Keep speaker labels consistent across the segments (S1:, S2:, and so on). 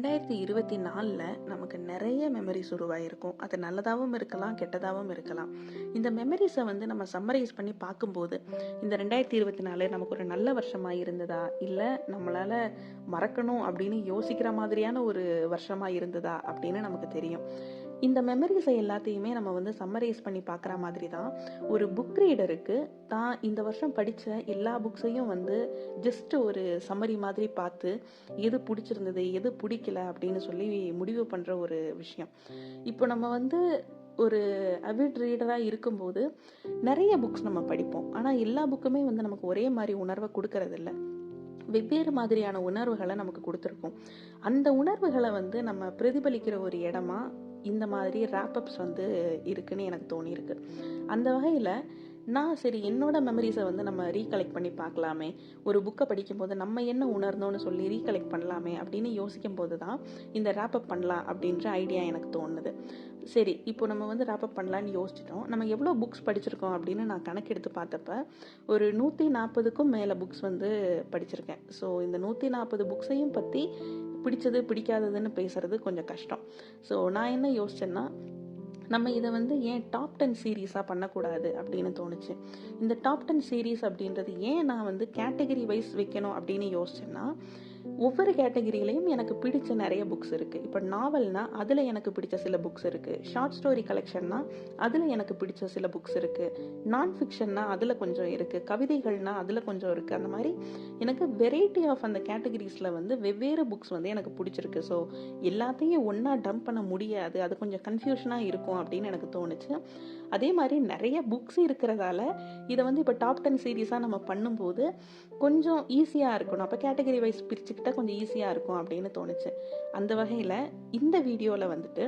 S1: ரெண்டாயிரத்தி இருபத்தி நாலில் நமக்கு நிறைய மெமரிஸ் உருவாயிருக்கும். அது நல்லதாகவும் இருக்கலாம் கெட்டதாகவும் இருக்கலாம். இந்த மெமரிஸை வந்து நம்ம சம்மரைஸ் பண்ணி பார்க்கும்போது இந்த ரெண்டாயிரத்தி இருபத்தி நாலு நமக்கு ஒரு நல்ல வருஷமாக இருந்ததா? இல்லை நம்மளால் மறக்கணும் அப்படின்னு யோசிக்கிற மாதிரியான ஒரு வருஷமாக இருந்ததா? அப்படின்னு நமக்கு தெரியும். இந்த மெமரிஸை எல்லாத்தையுமே நம்ம வந்து சம்மரைஸ் பண்ணி பார்க்குற மாதிரி தான் ஒரு புக் ரீடருக்கு தான் இந்த வருஷம் படித்த எல்லா புக்ஸையும் வந்து ஜஸ்ட் ஒரு சம்மரி மாதிரி பார்த்து எது பிடிச்சிருந்தது எது பிடிக்கல அப்படின்னு சொல்லி முடிவு பண்ணுற ஒரு விஷயம். இப்போ நம்ம வந்து ஒரு அவிட் ரீடராக இருக்கும்போது நிறைய புக்ஸ் நம்ம படிப்போம். ஆனால் எல்லா புக்குமே வந்து நமக்கு ஒரே மாதிரி உணர்வை கொடுக்கறதில்ல. வெவ்வேறு மாதிரியான உணர்வுகளை நமக்கு கொடுத்துருக்கோம். அந்த உணர்வுகளை வந்து நம்ம பிரதிபலிக்கிற ஒரு இடமா இந்த மாதிரி ரேப்பப்ஸ் வந்து இருக்குன்னு எனக்கு தோணியிருக்கு. அந்த வகையில் நான் சரி என்னோட மெமரிஸை வந்து நம்ம ரீகலெக்ட் பண்ணி பார்க்கலாமே. ஒரு புக்கை படிக்கும்போது நம்ம என்ன உணர்ந்தோன்னு சொல்லி ரீகலெக்ட் பண்ணலாமே அப்படின்னு யோசிக்கும் போது தான் இந்த ரேப்பப் பண்ணலாம் அப்படின்ற ஐடியா எனக்கு தோணுது. சரி இப்போ நம்ம வந்து ரேப்பப் பண்ணலான்னு யோசிச்சிட்டோம். நம்ம எவ்வளோ புக்ஸ் படிச்சிருக்கோம் அப்படின்னு நான் கணக்கெடுத்து பார்த்தப்ப ஒரு நூற்றி நாற்பதுக்கும் மேலே புக்ஸ் வந்து படிச்சிருக்கேன். ஸோ இந்த நூற்றி நாற்பது புக்ஸையும் பற்றி பிடிச்சது பிடிக்காததுன்னு பேசுறது கொஞ்சம் கஷ்டம். ஸோ நான் என்ன யோசிச்சேன்னா நம்ம இதை வந்து ஏன் டாப் டென் சீரீஸாக பண்ணக்கூடாது அப்படின்னு தோணுச்சு. இந்த டாப் டென் சீரீஸ் அப்படின்றது ஏன் நான் வந்து கேட்டகரி வைஸ் வைக்கணும் அப்படின்னு யோசிச்சேன்னா ஒவ்வொரு கேட்டகிரிலையும் எனக்கு பிடிச்ச நிறைய புக்ஸ் இருக்குது இப்போ நாவல்னா அதில் எனக்கு பிடிச்ச சில புக்ஸ் இருக்குது ஷார்ட் ஸ்டோரி கலெக்ஷன்னா அதில் எனக்கு பிடிச்ச சில புக்ஸ் இருக்குது நான் ஃபிக்ஷன்னா அதில் கொஞ்சம் இருக்குது கவிதைகள்னா அதில் கொஞ்சம் இருக்குது அந்த மாதிரி எனக்கு வெரைட்டி ஆஃப் அந்த கேட்டகிரிஸில் வந்து வெவ்வேறு புக்ஸ் வந்து எனக்கு பிடிச்சிருக்கு. ஸோ எல்லாத்தையும் ஒன்றா டம்ப் பண்ண முடியாது. அது கொஞ்சம் கன்ஃபியூஷனாக இருக்கும் அப்படின்னு எனக்கு தோணுச்சு. அதே மாதிரி நிறைய புக்ஸ் இருக்கிறதால இதை வந்து இப்போ டாப் டென் சீரீஸாக நம்ம பண்ணும்போது கொஞ்சம் ஈஸியாக இருக்கணும். அப்போ கேட்டகரி வைஸ் கிட்ட கொஞ்சம் ஈஸியாக இருக்கும் அப்படின்னு தோணுச்சு. அந்த வகையில் இந்த வீடியோவில் வந்துட்டு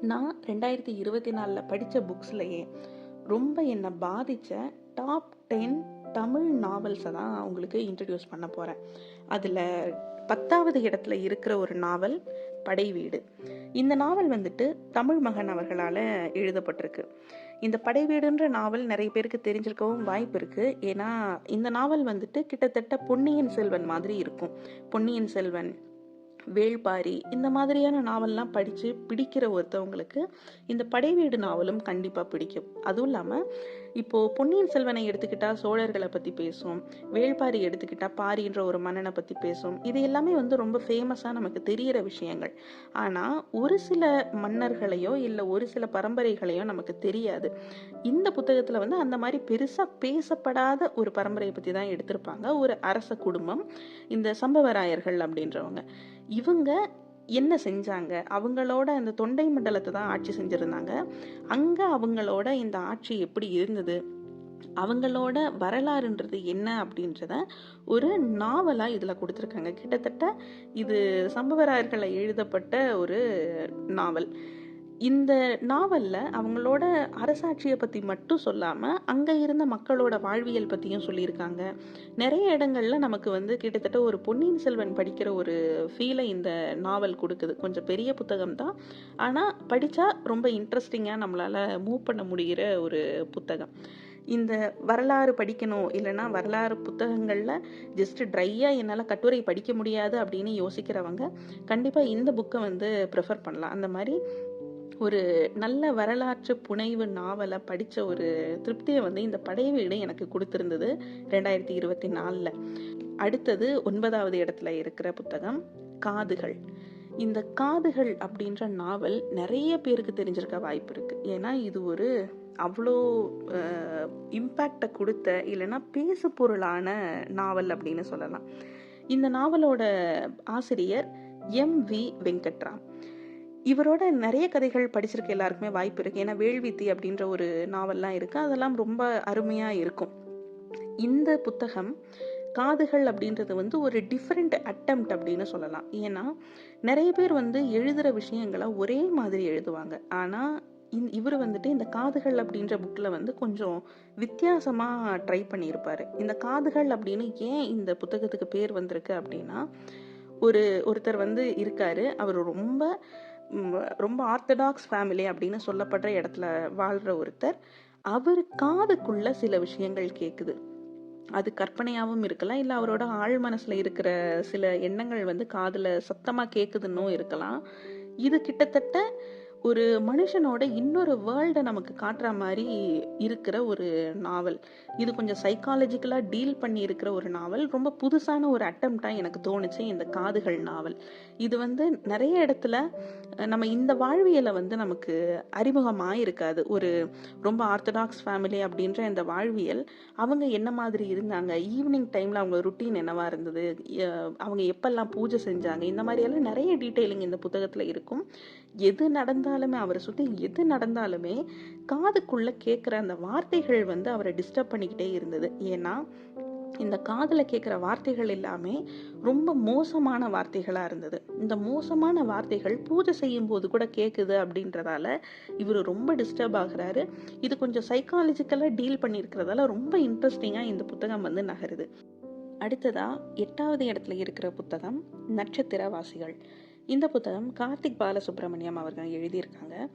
S1: நான் ரெண்டாயிரத்தி இருபத்தி நாலில் படித்த புக்ஸ்லையே ரொம்ப என்னை பாதித்த டாப் டென் தமிழ் நாவல்ஸை தான் உங்களுக்கு இன்ட்ரடியூஸ் பண்ண போகிறேன் அதில் பத்தாவது இடத்துல இருக்கிற ஒரு நாவல் படை வீடு இந்த நாவல் வந்துட்டு தமிழ் மகன் அவர்களால் எழுதப்பட்டிருக்கு. இந்த படை வீடுன்ற நாவல் நிறைய பேருக்கு தெரிஞ்சிருக்கவும் வாய்ப்பு இருக்குது ஏன்னா இந்த நாவல் வந்துட்டு கிட்டத்தட்ட பொன்னியின் செல்வன் மாதிரி இருக்கும். பொன்னியின் செல்வன் வேள்பாரி இந்த மாதிரியான நாவல்லாம் படித்து பிடிக்கிற ஒருத்தவங்களுக்கு இந்த படைவீடு நாவலும் கண்டிப்பாக பிடிக்கும். அதுவும் இல்லாமல் இப்போது பொன்னியின் செல்வனை எடுத்துக்கிட்டால் சோழர்களை பற்றி பேசும் வேள்பாரி எடுத்துக்கிட்டால் பாரின்ற ஒரு மன்னனை பற்றி பேசும் இது எல்லாமே வந்து ரொம்ப ஃபேமஸாக நமக்கு தெரிகிற விஷயங்கள். ஆனால் ஒரு சில மன்னர்களையோ இல்லை ஒரு சில பரம்பரைகளையோ நமக்கு தெரியாது. இந்த புத்தகத்தில் வந்து அந்த மாதிரி பெருசாக பேசப்படாத ஒரு பரம்பரையை பற்றி தான் எடுத்திருப்பாங்க. ஒரு அரச குடும்பம் இந்த சம்பவராயர்கள் அப்படின்றவங்க. இவங்க என்ன செஞ்சாங்க? அவங்களோட அந்த தொண்டை மண்டலத்தை தான் ஆட்சி செஞ்சுருந்தாங்க. அங்கே அவங்களோட இந்த ஆட்சி எப்படி இருந்தது? அவங்களோட வரலாறுன்றது என்ன அப்படின்றத ஒரு நாவலாக இதில் கொடுத்துருக்காங்க. கிட்டத்தட்ட இது சம்பவராயர்களை எழுதப்பட்ட ஒரு நாவல். இந்த நாவலில் அவங்களோட அரசாட்சியை பற்றி மட்டும் சொல்லாமல் அங்கே இருந்த மக்களோட வாழ்வியல் பற்றியும் சொல்லியிருக்காங்க. நிறைய இடங்களில் நமக்கு வந்து கிட்டத்தட்ட ஒரு பொன்னியின் செல்வன் படிக்கிற ஒரு ஃபீலை இந்த நாவல் கொடுக்குது. கொஞ்சம் பெரிய புத்தகம் தான். ஆனால் படித்தா ரொம்ப இன்ட்ரெஸ்டிங்காக நம்மளால் மூவ் பண்ண முடிகிற ஒரு புத்தகம். இந்த வரலாறு படிக்கணும் இல்லைன்னா வரலாறு புத்தகங்களில் ஜஸ்ட் ட்ரையாக என்னால் கட்டுரை படிக்க முடியாது அப்படின்னு யோசிக்கிறவங்க கண்டிப்பாக இந்த புக்கை வந்து ப்ரிஃபர் பண்ணலாம். அந்த மாதிரி ஒரு நல்ல வரலாற்று புனைவு நாவலை படித்த ஒரு திருப்தியை வந்து இந்த படை வீடு எனக்கு கொடுத்துருந்தது ரெண்டாயிரத்தி இருபத்தி நாலில். அடுத்தது ஒன்பதாவது இடத்துல இருக்கிற புத்தகம் காதுகள். இந்த காதுகள் அப்படின்ற நாவல் நிறைய பேருக்கு தெரிஞ்சிருக்க வாய்ப்பு இருக்குது ஏன்னா இது ஒரு அவ்வளோ இம்பேக்டை கொடுத்த இல்லைன்னா பேசு பொருளான நாவல் அப்படின்னு சொல்லலாம். இந்த நாவலோட ஆசிரியர் எம் வி வெங்கட்ராம். இவரோட நிறைய கதைகள் படிச்சிருக்க எல்லாருக்குமே வாய்ப்பு இருக்குது ஏன்னா வேள்வித்தி அப்படின்ற ஒரு நாவல்லாம் இருக்குது அதெல்லாம் ரொம்ப அருமையாக இருக்கும். இந்த புத்தகம் காதுகள் அப்படின்றது வந்து ஒரு டிஃப்ரெண்ட் அட்டம்ப்ட் அப்படின்னு சொல்லலாம். ஏன்னா நிறைய பேர் வந்து எழுதுகிற விஷயங்களை ஒரே மாதிரி எழுதுவாங்க. ஆனால் இந் இவர் வந்துட்டு இந்த காதுகள் அப்படின்ற புக்கில் வந்து கொஞ்சம் வித்தியாசமாக ட்ரை பண்ணியிருப்பார். இந்த காதுகள் அப்படின்னு ஏன் இந்த புத்தகத்துக்கு பேர் வந்திருக்கு அப்படின்னா ஒரு ஒருத்தர் வந்து இருக்காரு. அவர் ரொம்ப ரொம்ப ஆர்த்தடாக்ஸ் ஃபேமிலி அப்படின்னு சொல்லப்படுற இடத்துல வாழ்கிற ஒருத்தர் அவர் காதுக்குள்ள சில விஷயங்கள் கேட்குது அது கற்பனையாகவும் இருக்கலாம் இல்லை அவரோட ஆழ் மனசில் இருக்கிற சில எண்ணங்கள் வந்து காதில் சத்தமாக கேட்குதுன்னும் இருக்கலாம். இது கிட்டத்தட்ட ஒரு மனுஷனோட இன்னொரு வேர்ல்டை நமக்கு காட்டுற மாதிரி இருக்கிற ஒரு நாவல். இது கொஞ்சம் சைக்காலஜிக்கலாக டீல் பண்ணி இருக்கிற ஒரு நாவல். ரொம்ப புதுசான ஒரு அட்டம்ப்டாக எனக்கு தோணுச்சு இந்த காதுகள் நாவல். இது வந்து நிறைய இடத்துல நம்ம இந்த வாழ்வியலை வந்து நமக்கு அறிமுகமாக இருக்காது ஒரு ரொம்ப ஆர்த்தடாக்ஸ் ஃபேமிலி அப்படின்ற இந்த வாழ்வியல் அவங்க என்ன மாதிரி இருந்தாங்க? ஈவினிங் டைமில் அவங்க ருட்டீன் என்னவாக இருந்தது? அவங்க எப்பெல்லாம் பூஜை செஞ்சாங்க? இந்த மாதிரியெல்லாம் நிறைய டீட்டெயிலிங் இந்த புத்தகத்தில் இருக்கும். எது நடந்தாலுமே அவரை சுற்றி எது நடந்தாலுமே காதுக்குள்ளே கேட்குற அந்த வார்த்தைகள் வந்து அவரை டிஸ்டர்ப் பண்ணிக்கிட்டே இருந்தது. ஏன்னா இந்த காதில் கேட்குற வார்த்தைகள் எல்லாமே ரொம்ப மோசமான வார்த்தைகளாக இருந்தது. இந்த மோசமான வார்த்தைகள் பூஜை செய்யும் போது கூட கேட்குது அப்படின்றதால இவர் ரொம்ப டிஸ்டர்ப் ஆகிறாரு. இது கொஞ்சம் சைக்காலஜிக்கலாக டீல் பண்ணியிருக்கிறதால ரொம்ப இன்ட்ரெஸ்டிங்காக இந்த புத்தகம் வந்து நகருது. அடுத்ததா எட்டாவது இடத்துல இருக்கிற புத்தகம் நட்சத்திரவாசிகள். இந்த புத்தகம் கார்த்திக் பாலசுப்ரமணியம் அவர்கள் எழுதியிருக்காங்க.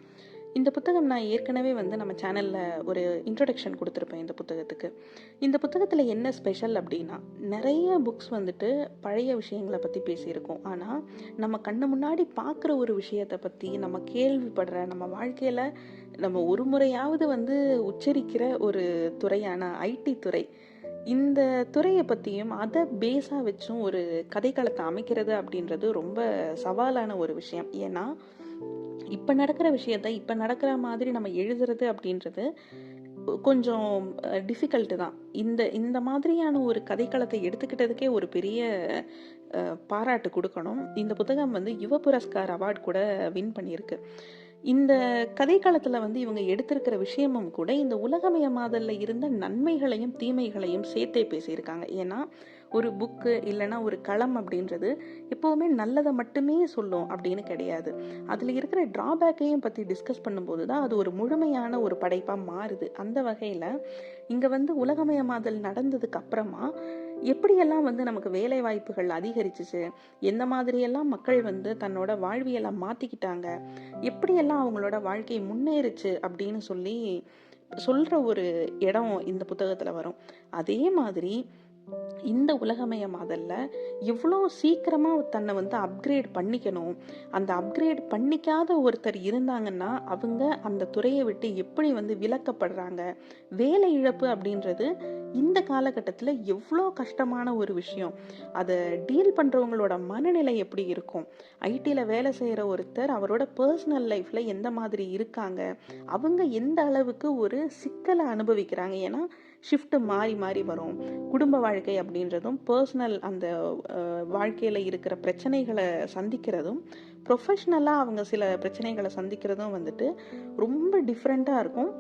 S1: இந்த புத்தகம் நான் ஏற்கனவே வந்து நம்ம சேனலில் ஒரு இன்ட்ரடக்ஷன் கொடுத்துருப்பேன் இந்த புத்தகத்துக்கு. இந்த புத்தகத்தில் என்ன ஸ்பெஷல் அப்படின்னா நிறைய புக்ஸ் வந்துட்டு பழைய விஷயங்களை பற்றி பேசியிருக்கோம். ஆனால் நம்ம கண்ணு முன்னாடி பார்க்குற ஒரு விஷயத்தை பற்றி நம்ம கேள்விப்படுற நம்ம வாழ்க்கையில் நம்ம ஒரு முறையாவது வந்து உச்சரிக்கிற ஒரு துறையான ஐடி துறை இந்த துறையை பற்றியும் அதை பேஸாக வச்சும் ஒரு கதைக்களத்தை அமைக்கிறது அப்படின்றது ரொம்ப சவாலான ஒரு விஷயம். ஏன்னா இப்போ நடக்கிற விஷயத்த இப்போ நடக்கிற மாதிரி நம்ம எழுதுறது அப்படின்றது கொஞ்சம் டிஃபிகல்ட்டு தான். இந்த இந்த மாதிரியான ஒரு கதைக்களத்தை எடுத்துக்கிட்டதுக்கே ஒரு பெரிய பாராட்டு கொடுக்கணும். இந்த புத்தகம் வந்து யுவ புரஸ்கார் அவார்ட் கூட வின் பண்ணியிருக்கு. இந்த கதைக்களத்தில் வந்து இவங்க எடுத்திருக்கிற விஷயமும் கூட இந்த உலகமயமாதலில் இருந்த நன்மைகளையும் தீமைகளையும் சேர்த்தே பேசியிருக்காங்க. ஏன்னா ஒரு புக்கு இல்லைன்னா ஒரு களம் அப்படின்றது எப்போவுமே நல்லதை மட்டுமே சொல்லும் அப்படின்னு கிடையாது. அதில் இருக்கிற ட்ராபேக்கையும் பற்றி டிஸ்கஸ் பண்ணும்போது தான் அது ஒரு முழுமையான ஒரு படைப்பாக மாறுது. அந்த வகையில் இங்கே வந்து உலகமயமாதல் நடந்ததுக்கு அப்புறமா எப்படியெல்லாம் வந்து நமக்கு வேலை வாய்ப்புகள் அதிகரிச்சிச்சு? எந்த மாதிரியெல்லாம் மக்கள் வந்து தன்னோட வாழ்வியலை மாற்றிக்கிட்டாங்க எப்படியெல்லாம் அவங்களோட வாழ்க்கை முன்னேறுச்சு அப்படின்னு சொல்லி சொல்கிற ஒரு இடம் இந்த புத்தகத்தில் வரும். அதே மாதிரி இந்த உலகமயமாதல்ல எவ்வளோ சீக்கிரமாக தன்னை வந்து அப்கிரேட் பண்ணிக்கணும். அந்த அப்கிரேட் பண்ணிக்காத ஒருத்தர் இருந்தாங்கன்னா அவங்க அந்த துறையை விட்டு எப்படி வந்து விலக்கப்படுறாங்க? வேலை இழப்பு அப்படின்றது இந்த காலகட்டத்தில் எவ்வளோ கஷ்டமான ஒரு விஷயம். அதை டீல் பண்ணுறவங்களோட மனநிலை எப்படி இருக்கும்? ஐடியில் வேலை செய்கிற ஒருத்தர் அவரோட பர்சனல் லைஃப்பில் எந்த மாதிரி இருக்காங்க? அவங்க எந்த அளவுக்கு ஒரு சிக்கலை அனுபவிக்கிறாங்க? ஏன்னா ஷிஃப்ட்டு மாறி மாறி வரும். குடும்ப வாழ்க்கை அப்படின்றதும் பர்சனல் அந்த வாழ்க்கையில் இருக்கிற பிரச்சனைகளை சந்திக்கிறதும் ப்ரொஃபஷ்னலாக அவங்க சில பிரச்சனைகளை சந்திக்கிறதும் வந்துட்டு ரொம்ப டிஃப்ரெண்ட்டாக இருக்கும்.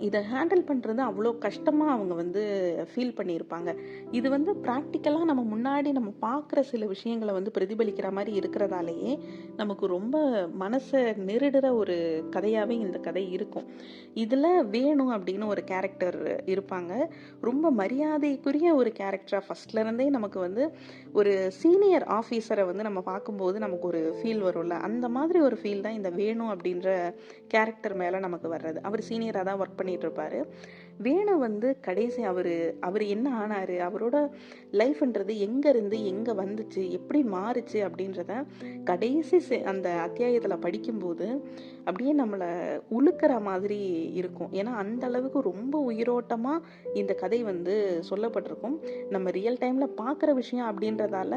S1: இதை ஹேண்டில் பண்ணுறது அவ்வளோ கஷ்டமாக அவங்க வந்து ஃபீல் பண்ணியிருப்பாங்க. இது வந்து ப்ராக்டிக்கலாக நம்ம முன்னாடி நம்ம பார்க்குற சில விஷயங்களை வந்து பிரதிபலிக்கிற மாதிரி இருக்கிறதாலேயே நமக்கு ரொம்ப மனசை நெருடுற ஒரு கதையாகவே இந்த கதை இருக்கும். இதில் வேணும் அப்படின்னு ஒரு கேரக்டர் இருப்பாங்க. ரொம்ப மரியாதைக்குரிய ஒரு கேரக்டராக ஃபஸ்ட்லேருந்தே நமக்கு வந்து ஒரு சீனியர் ஆஃபீஸரை வந்து நம்ம பார்க்கும்போது நமக்கு ஒரு ஃபீல் வரும்ல. அந்த மாதிரி ஒரு ஃபீல் தான் இந்த வேணும் அப்படின்ற கேரக்டர் மேலே நமக்கு வர்றது. அவர் சீனியராக தான் ஒர்க் பண்ணிட்டு இருப்பாரு வேணு வந்து கடைசி அவர் அவர் என்ன ஆனார் அவரோட லைஃப்ன்றது எங்கேருந்து எங்கே வந்துச்சு எப்படி மாறுச்சு அப்படின்றத கடைசி அந்த அத்தியாயத்தில் படிக்கும்போது அப்படியே நம்மளை உழுக்கிற மாதிரி இருக்கும். ஏன்னா அந்த அளவுக்கு ரொம்ப உயிரோட்டமாக இந்த கதை வந்து சொல்லப்பட்டிருக்கும். நம்ம ரியல் டைமில் பார்க்குற விஷயம் அப்படின்றதால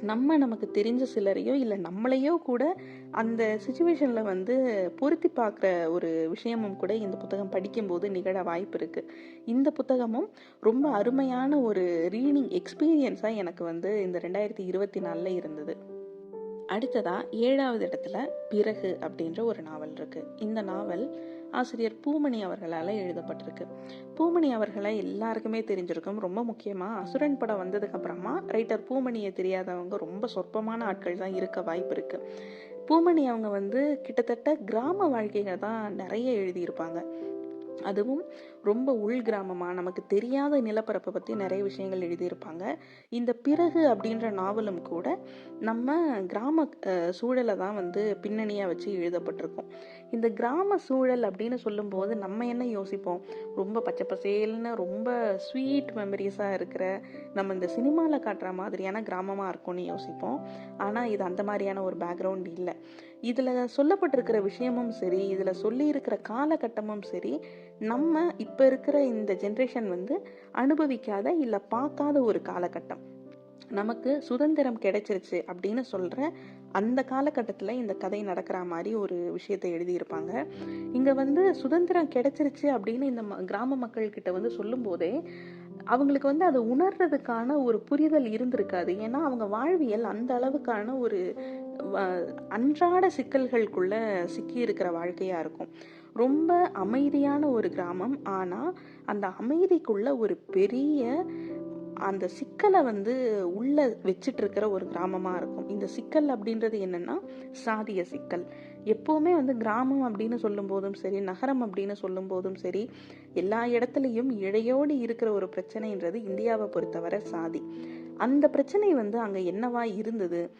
S1: நம்ம நமக்கு தெரிஞ்ச சிலரையோ இல்லை நம்மளையோ கூட அந்த சுச்சுவேஷனில் வந்து பொருத்தி பார்க்குற ஒரு விஷயமும் கூட இந்த புத்தகம் படிக்கும்போது நிகழ வாய்ப்பு இருக்குது இந்த புத்தகமும் ரொம்ப அருமையான ஒரு ரீடிங் எக்ஸ்பீரியன்ஸாக எனக்கு வந்து இந்த ரெண்டாயிரத்தி இருபத்தி நாலில் இருந்தது. அடுத்ததா ஏழாவது இடத்துல பிறகு அப்படின்ற ஒரு நாவல் இருக்கு. இந்த நாவல் ஆசிரியர் பூமணி அவர்களால் எழுதப்பட்டிருக்கு. பூமணி அவர்களை எல்லாருக்குமே தெரிஞ்சிருக்கும். ரொம்ப முக்கியமாக அசுரன் படம் வந்ததுக்கு அப்புறமா ரைட்டர் பூமணியை தெரியாதவங்க ரொம்ப சொற்பமான ஆட்கள் தான் இருக்க வாய்ப்பு இருக்கு. பூமணி அவங்க வந்து கிட்டத்தட்ட கிராம வாழ்க்கைகள் தான் நிறைய எழுதியிருப்பாங்க. அதுவும் ரொம்ப உள் கிராமமாக நமக்கு தெரியாத நிலப்பரப்பை பற்றி நிறைய விஷயங்கள் எழுதியிருப்பாங்க. இந்த பிறகு அப்படின்ற நாவலும் கூட நம்ம கிராம சூழலை தான் வந்து பின்னணியாக வச்சு எழுதப்பட்டிருக்கும். இந்த கிராம சூழல் அப்படின்னு சொல்லும்போது நம்ம என்ன யோசிப்போம்? ரொம்ப பச்சை பசேல்னு ரொம்ப ஸ்வீட் மெமரிஸாக இருக்கிற நம்ம இந்த சினிமாவில் காட்டுற மாதிரியான கிராமமாக இருக்கும்னு யோசிப்போம். ஆனால் இது அந்த மாதிரியான ஒரு பேக்ரவுண்ட் இல்லை. இதில் சொல்லப்பட்டிருக்கிற விஷயமும் சரி இதில் சொல்லியிருக்கிற காலகட்டமும் சரி நம்ம இப்போ இருக்கிற இந்த ஜென்ரேஷன் வந்து அனுபவிக்காத இல்லை பார்க்காத ஒரு காலகட்டம். நமக்கு சுதந்திரம் கிடைச்சிருச்சு அப்படின்னு சொல்கிற அந்த காலகட்டத்தில் இந்த கதை நடக்கிற மாதிரி ஒரு விஷயத்தை எழுதியிருப்பாங்க. இங்கே வந்து சுதந்திரம் கிடைச்சிருச்சு அப்படின்னு இந்த ம- கிராம மக்கள்கிட்ட வந்து சொல்லும்போதே அவங்களுக்கு வந்து அதை உணர்றதுக்கான ஒரு புரிதல் இருந்திருக்காது. ஏன்னா அவங்க வாழ்வியல் அந்த அளவுக்கான ஒரு அன்றாட சிக்கல்களுக்குள்ள சிக்கி இருக்கிற வாழ்க்கையா இருக்கும். ரொம்ப அமைதியான ஒரு கிராமம். ஆனா அந்த அமைதிக்குள்ள ஒரு பெரிய அந்த சிக்கலை வந்து உள்ள வச்சுட்டு இருக்கிற ஒரு கிராமமா இருக்கும். இந்த சிக்கல் அப்படின்றது என்னன்னா சாதிய சிக்கல். எப்போவுமே வந்து கிராமம் அப்படின்னு சொல்லும் போதும் சரி நகரம் அப்படின்னு சொல்லும் போதும் சரி எல்லா இடத்துலையும் இழையோடு இருக்கிற ஒரு பிரச்சனைன்றது இந்தியாவை பொறுத்தவரை சாதி. அந்த பிரச்சனை வந்து அங்க என்னவா இருந்தது?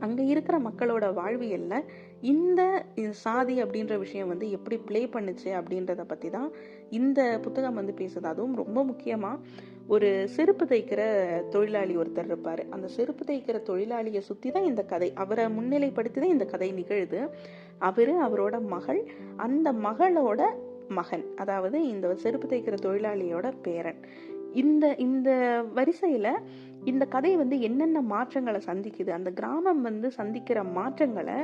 S1: அங்கே இருக்கிற மக்களோட வாழ்வியல்ல இந்த சாதி அப்படின்ற விஷயம் வந்து எப்படி ப்ளே பண்ணுச்சு அப்படின்றத பற்றி தான் இந்த புத்தகம் வந்து பேசுது. அதுவும் ரொம்ப முக்கியமாக ஒரு செருப்பு தைக்கிற தொழிலாளி ஒருத்தர் இருப்பார். அந்த செருப்பு தைக்கிற தொழிலாளியை சுற்றி தான் இந்த கதை. அவரை முன்னிலைப்படுத்தி தான் இந்த கதை நிகழுது. அவரு அவரோட மகள் அந்த மகளோட மகன் அதாவது இந்த செருப்பு தைக்கிற தொழிலாளியோட பேரன். இந்த இந்த வரிசையில் இந்த கதை வந்து என்னென்ன மாற்றங்களை சந்திக்குது? அந்த கிராமம் வந்து சந்திக்கிற மாற்றங்களை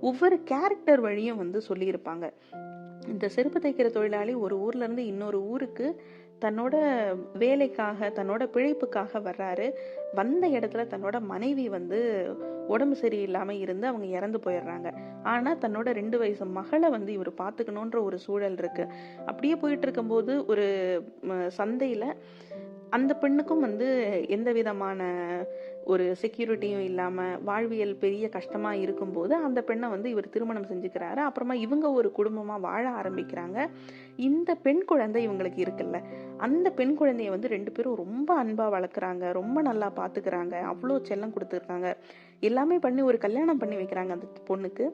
S1: ஒவ்வொரு கேரக்டர் வழியும் வந்து சொல்லியிருப்பாங்க. இந்த செருப்பு தைக்கிற தொழிலாளி ஒரு ஊர்ல இருந்து இன்னொரு ஊருக்கு தன்னோட வேலைக்காக தன்னோட பிழைப்புக்காக வர்றாரு. வந்த இடத்துல தன்னோட மனைவி வந்து உடம்பு சரியில்லாமல் இருந்து அவங்க இறந்து போயிடுறாங்க. ஆனால் தன்னோட ரெண்டு வயசு மகளை வந்து இவர் பார்த்துக்கணுன்ற ஒரு சூழல் இருக்கு. அப்படியே போயிட்டு இருக்கும்போது ஒரு சந்தையில் அந்த பெண்ணுக்கும் வந்து எந்த விதமான ஒரு செக்யூரிட்டியும் இல்லாமல் வாழ்வியல் பெரிய கஷ்டமாக இருக்கும்போது அந்த பெண்ணை வந்து இவர் திருமணம் செஞ்சுக்கிறாரு. அப்புறமா இவங்க ஒரு குடும்பமாக வாழ ஆரம்பிக்கிறாங்க. இந்த பெண் குழந்தை இவங்களுக்கு இருக்குல்ல அந்த பெண் குழந்தைய வந்து ரெண்டு பேரும் ரொம்ப அன்பாக வளர்க்குறாங்க ரொம்ப நல்லா பார்த்துக்கிறாங்க அவ்வளோ செல்லம் கொடுத்துருக்காங்க. எல்லாமே பண்ணி ஒரு கல்யாணம் பண்ணி வைக்கிறாங்க அந்த பொண்ணுக்கு.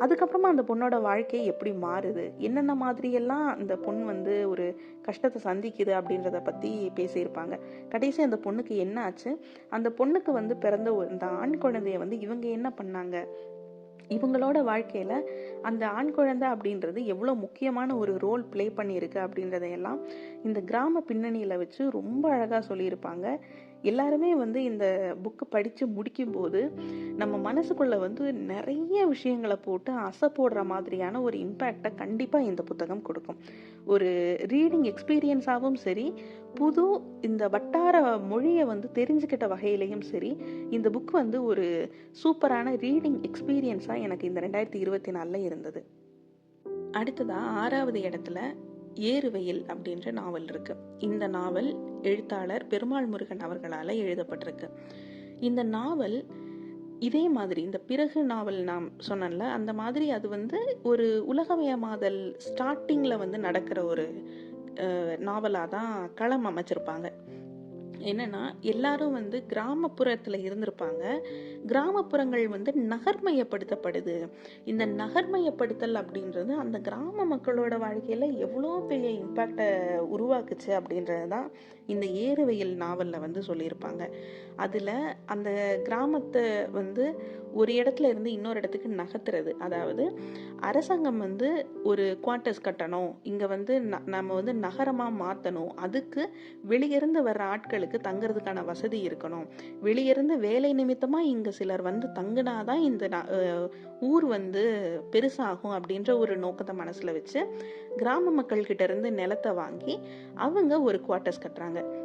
S1: அதுக்கப்புறமா அந்த பொண்ணோட வாழ்க்கை எப்படி மாறுது? என்னென்ன மாதிரியெல்லாம் அந்த பொண்ணு வந்து ஒரு கஷ்டத்தை சந்திக்குது அப்படின்றத பற்றி பேசியிருப்பாங்க. கடைசி அந்த பொண்ணுக்கு என்ன ஆச்சு? அந்த பொண்ணுக்கு வந்து பிறந்த அந்த இந்த ஆண் குழந்தைய வந்து இவங்க என்ன பண்ணாங்க? இவங்களோட வாழ்க்கையில அந்த ஆண் குழந்தை அப்படின்றது எவ்வளோ முக்கியமான ஒரு ரோல் ப்ளே பண்ணியிருக்கு அப்படின்றதையெல்லாம் இந்த கிராம பின்னணியில வச்சு ரொம்ப அழகா சொல்லியிருப்பாங்க. எல்லாருமே வந்து இந்த புக்கு படித்து முடிக்கும்போது நம்ம மனசுக்குள்ள வந்து நிறைய விஷயங்களை போட்டு அசை போடுற மாதிரியான ஒரு இம்பேக்டை கண்டிப்பாக இந்த புத்தகம் கொடுக்கும். ஒரு ரீடிங் எக்ஸ்பீரியன்ஸாகவும் சரி புது இந்த வட்டார மொழியை வந்து தெரிஞ்சுக்கிட்ட வகையிலையும் சரி இந்த புக் வந்து ஒரு சூப்பரான ரீடிங் எக்ஸ்பீரியன்ஸாக எனக்கு இந்த ரெண்டாயிரத்தி இருபத்தி நாலில் இருந்தது. அடுத்ததாக ஆறாவது இடத்துல ஏறுவெயில் அப்படின்ற நாவல் இருக்குது இந்த நாவல் எழுத்தாளர் பெருமாள் முருகன் அவர்களால் எழுதப்பட்டிருக்கு. இந்த நாவல் இதே மாதிரி இந்த பிறகு நாவல் நான் சொன்னல அந்த மாதிரி அது வந்து ஒரு உலகமயமாதல் ஸ்டார்டிங்கில் வந்து நடக்கிற ஒரு நாவலாக தான் களம் அமைச்சிருப்பாங்க. என்னன்னா எல்லாரும் வந்து கிராமப்புறத்தில் இருந்திருப்பாங்க. கிராமப்புறங்கள் வந்து நகர்மயப்படுத்தப்படுது. இந்த நகர்மயப்படுத்தல் அப்படின்றது அந்த கிராம மக்களோட வாழ்க்கையில எவ்வளோ பெரிய இம்பேக்டை உருவாக்குச்சு அப்படின்றது தான் இந்த ஏறுவையில் நாவலில் வந்து சொல்லியிருப்பாங்க. அதில் அந்த கிராமத்தை வந்து ஒரு இடத்துல இருந்து இன்னொரு இடத்துக்கு நகர்த்துறது. அதாவது அரசாங்கம் வந்து ஒரு குவார்ட்டர்ஸ் கட்டணும். இங்கே வந்து ந- நம்ம வந்து நகரமாக மாற்றணும் அதுக்கு வெளியிருந்து வர்ற ஆட்களுக்கு தங்குறதுக்கான வசதி இருக்கணும். வெளியிருந்து வேலை நிமித்தமாக இங்கே சிலர் வந்து தங்குனாதான் இந்த ந- ஊர் வந்து பெருசாகும் அப்படின்ற ஒரு நோக்கத்தை மனசில் வச்சு கிராம மக்கள்கிட்ட இருந்து நிலத்தை வாங்கி அவங்க ஒரு குவார்ட்டர்ஸ் கட்டுறாங்க.